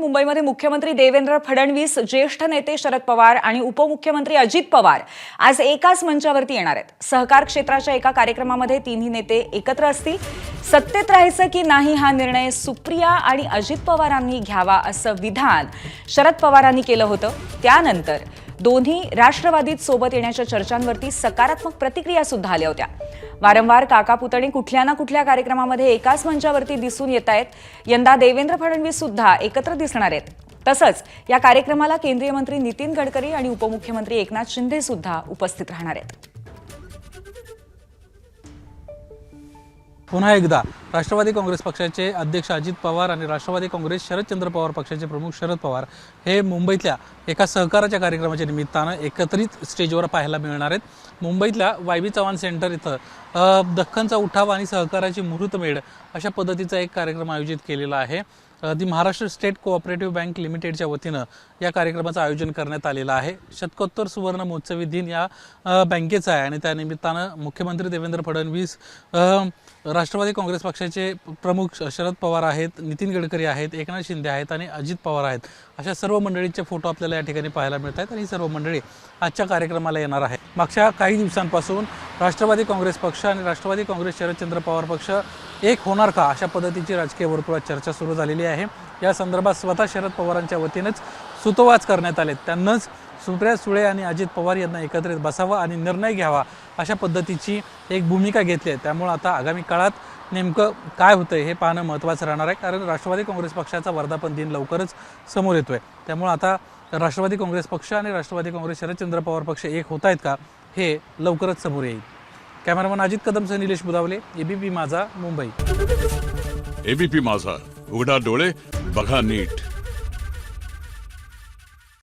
मुंबईमध्ये मुख्यमंत्री देवेंद्र फडणवीस ज्येष्ठ नेते शरद पवार आणि उपमुख्यमंत्री अजित पवार आज एकाच मंचावरती येणार आहेत. सहकार क्षेत्राच्या एका कार्यक्रमामध्ये तिन्ही नेते एकत्र असतील. सत्तेत राहायचं की नाही हा निर्णय सुप्रिया आणि अजित पवारांनी घ्यावा असं विधान शरद पवारांनी केलं होतं. त्यानंतर दोन्ही राष्ट्रवादीत सोबत येण्याच्या चर्चांवरती सकारात्मक प्रतिक्रिया सुद्धा आल्या होत्या. वारंवार काका पुतणी कुठल्या ना कुठल्या कार्यक्रमामध्ये एकाच मंचावरती दिसून येत आहेत. यंदा देवेंद्र फडणवीस सुद्धा एकत्र दिसणार आहेत. तसंच या कार्यक्रमाला केंद्रीय मंत्री नितीन गडकरी आणि उपमुख्यमंत्री एकनाथ शिंदे सुद्धा उपस्थित राहणार आहेत. पुन्हा एकदा राष्ट्रवादी काँग्रेस पक्षाचे अध्यक्ष अजित पवार आणि राष्ट्रवादी काँग्रेस शरदचंद्र पवार पक्षाचे प्रमुख शरद पवार हे मुंबईतल्या एका सहकाराच्या कार्यक्रमाच्या निमित्तानं एकत्रित स्टेजवर पाहायला मिळणार आहेत. मुंबईतल्या वाय बी चव्हाण सेंटर इथं दख्खनचा उठाव आणि सहकाराची मुहूर्तमेढ अशा पद्धतीचा एक कार्यक्रम आयोजित केलेला आहे. The Maharashtra state cooperative bank लिमिटेडच्या वतीनं या कार्यक्रमाचं आयोजन करण्यात आलेलं आहे. शतकोत्तर सुवर्ण महोत्सवी दिन या बँकेचा आहे आणि त्यानिमित्तानं मुख्यमंत्री देवेंद्र फडणवीस राष्ट्रवादी काँग्रेस पक्षाचे प्रमुख शरद पवार आहेत नितीन गडकरी आहेत एकनाथ शिंदे आहेत आणि अजित पवार आहेत. अशा सर्व मंडळींचे फोटो आपल्याला या ठिकाणी पाहायला मिळत आहेत आणि ही सर्व मंडळी आजच्या कार्यक्रमाला येणार आहे मागच्या काही दिवसांपासून राष्ट्रवादी काँग्रेस पक्ष आणि राष्ट्रवादी काँग्रेस शरदचंद्र पवार पक्ष एक होणार का अशा पद्धतीची राजकीय वर्तुळात चर्चा सुरू झालेली आहे. या संदर्भात स्वतः शरद पवारांच्या वतीनेच सुतोवाच करण्यात आले त्यांनाच सुप्रिया सुळे आणि अजित पवार यांना एकत्रित बसावं आणि निर्णय घ्यावा अशा पद्धतीची एक भूमिका घेतली आहे. त्यामुळे आता आगामी काळात नेमकं काय होतं हे पाहणं महत्त्वाचं राहणार आहे. कारण राष्ट्रवादी काँग्रेस पक्षाचा वर्धापन दिन लवकरच समोर येतोय. त्यामुळे आता राष्ट्रवादी काँग्रेस पक्ष आणि राष्ट्रवादी काँग्रेस शरदचंद्र पवार पक्ष एक होत आहेत का? हे लवकरच समोर येईल. कॅमेरामन अजित कदमसह निलेश बुदावले एबीपी माझा मुंबई. एबीपी माझा उघडा डोळे बघा नीट.